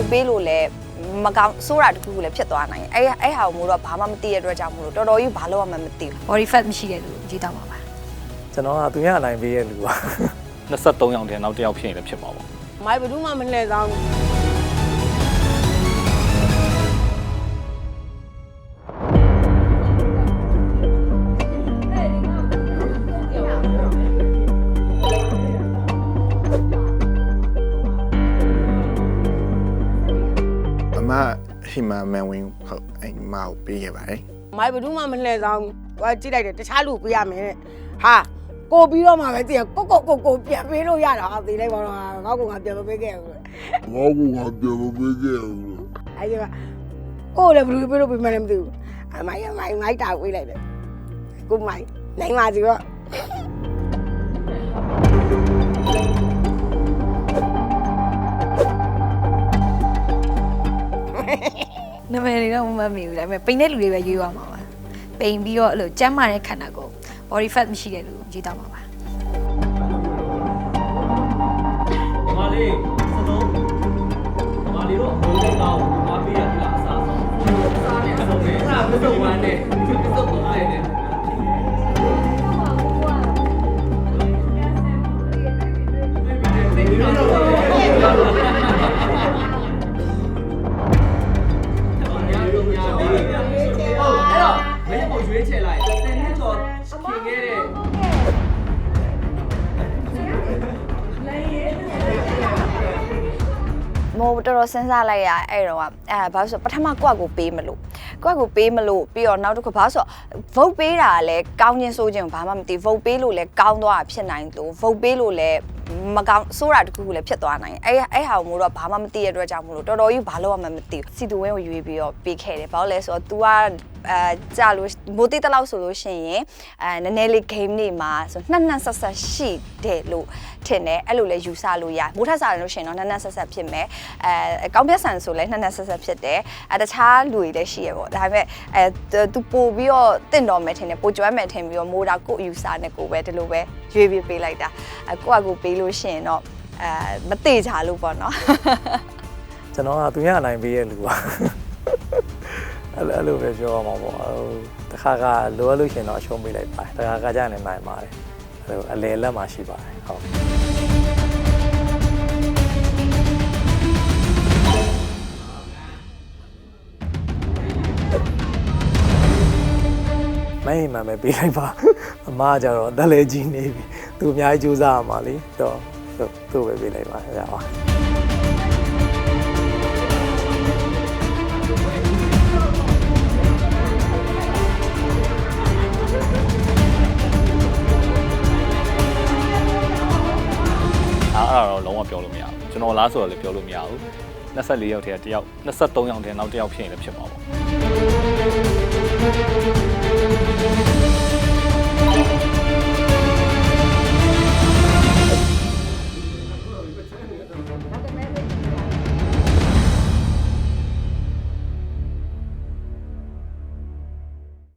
တ်ပေးလို့လည်းမကောင်းဆိုးတာတခုခုလည်းဖြစ်သွားနိုင်တယ်အဲ့အဲ့ဟာကိုမို့တော့ဘာမှမသိရတဲ့အတွက်ကြောင့်မို့လို့တော်တော်ကြီးဘာလို့မှမသိဘူး body fat မရှိတဲ့လူကိုကြည့်တော့မှာပါကျွန်တော်ကသူရအနိုင်ပေးရဲ့လူပါ23ယောက်တည်းနောက်တစ်ယောက်ဖြစ်ရင်လည်းဖြစ်ပါပေါ့မိုက်ဘယ်သူမှမလှည့်ဆောင်ဘူး ဟီမာမန်ဝင်ဟုတ်အဲ့ဒီမကိုပေးခဲ့ပါတယ်မိုက်ဘယ်သူမှမလှည့်ဆောင်ဘူးဟိုကကြည့်လိုက်တယ်တခြားလူပေးရမယ်တဲ့ဟာကိုပြီးတော့မှပဲတည်ကိုကိုကိုကိုပြန်ပေးလို့ရတာဟာသိလိုက်ပါတော့ငါ့ကိုငါပြန်မပေးခဲ့ဘူးငါ့ကိုငါပြန်မပေးခဲ့ဘူးလို့အဲ့ဒီကကိုလည်းဘယ်လိုပေးလို့ပေးမှလည်းမသိဘူးအမိုက်အမိုက်မိုက်တာပေးလိုက်တယ်ကိုမိုက်နိုင်ပါစီတော့ နာမည်တွေတော့မမှတ်မိဘူးဒါပေမဲ့ပိန်တဲ့လူတွေပဲရွေးရမှာပါပိန်ပြီးတော့အဲ့လိုကျန်းမာတဲ့ခန္ဓာကိုယ် body fat မရှိတဲ့လူကိုကြည့်တော့မှာပါဒီမလေးစလုံးဒီမလေးတော့ဘိုးလေးကောင်းဒီမပေးရဒီလားအစားဆုံးအစားနဲ့အဆုံးနဲ့အစားမစုံဝမ်းနဲ့ဒီစုံသုံးတယ်နဲ့အဲ့ ရွေးချယ်လိုက်10နှစ်ကျော်ခင်ခဲ့တဲ့မို့တော်တော်စဉ်းစားလိုက်ရအဲ့တော့ကအဲဘာလို့ဆိုပထမကွက်ကိုပေးမလို့ကွက်ကိုပေးမလို့ပြီးတော့နောက်တစ်ခုဘာလို့ဆို vote ပေးတာလည်းကောင်းချင်းဆိုးချင်းဘာမှမသိ vote ပေးလို့လည်းကောင်းသွားတာဖြစ်နိုင်လို့ vote ပေးလို့လည်း မကောင်းဆိုးတာတခုခုလည်းဖြစ်သွားနိုင်တယ်အဲ့အဲ့ဟာကိုမို့တော့ဘာမှမသိရတဲ့အတွက်ကြောင့်မို့လို့တော်တော်ကြီးဘာလို့မှမသိဘူးစီတူဝင်းကိုရွေးပြီးတော့ပေးခဲ့တယ်ဘာလို့လဲဆိုတော့ तू ကအဲကြာလို့မိုးတိတလောက်ဆိုလို့ရှိရင်အဲနည်းနည်းလေး game နေမှာဆိုနှက်နှက်ဆက်ဆက်ရှိတယ်လို့ထင်တယ်အဲ့လိုလဲယူဆလို့ရမိုးထက်စားတယ်လို့ရှိရင်တော့နှက်နှက်ဆက်ဆက်ဖြစ်မယ်အဲကောင်းပြတ်ဆန်ဆိုလဲနှက်နှက်ဆက်ဆက်ဖြစ်တယ်အဲတခြားလူတွေလည်းရှိရပေါ့ဒါပေမဲ့အဲ तू ပို့ပြီးတော့တင့်တော်မယ်ထင်တယ်ပို့ကျွမ်းမယ်ထင်ပြီးတော့မိုးတာကိုယူဆနဲ့ကိုပဲဒီလိုပဲရွေးပြီးပေးလိုက်တာအဲကိုကကိုပေးလို့ရှိရင်တော့အဲမသေးချာလို့ပေါ့နော်ကျွန်တော်ကသူရအနိုင်ပေးရဲ့လူပါအဲ့လိုအဲ့လိုပဲပြောရမှာပေါ့ဟိုတခါကလိုအပ်လို့ရှရင်တော့အရှုံးပေးလိုက်ပါတယ်တခါကကြာနေနိုင်ပါတယ်အဲ့လိုအလေလက်မှာရှိပါတယ်ဟုတ်မင်းမှမပေးလိုက်ပါအမကကြတော့တက်လေကြီးနေပြီ သူအများကြီးကြိုးစားရမှာလीတော့သူသူ့ပဲပေးလိုက်ပါရပါအားအဲ့ဒါတော့လုံးဝပြောလို့မရဘူးကျွန်တော်လားဆိုတော့လည်းပြောလို့မရဘူး24ယောက်တည်းကတစ်ယောက်23ယောက်တည်းနောက်တစ်ယောက်ဖြစ်ရင်လည်းဖြစ်မှာပေါ့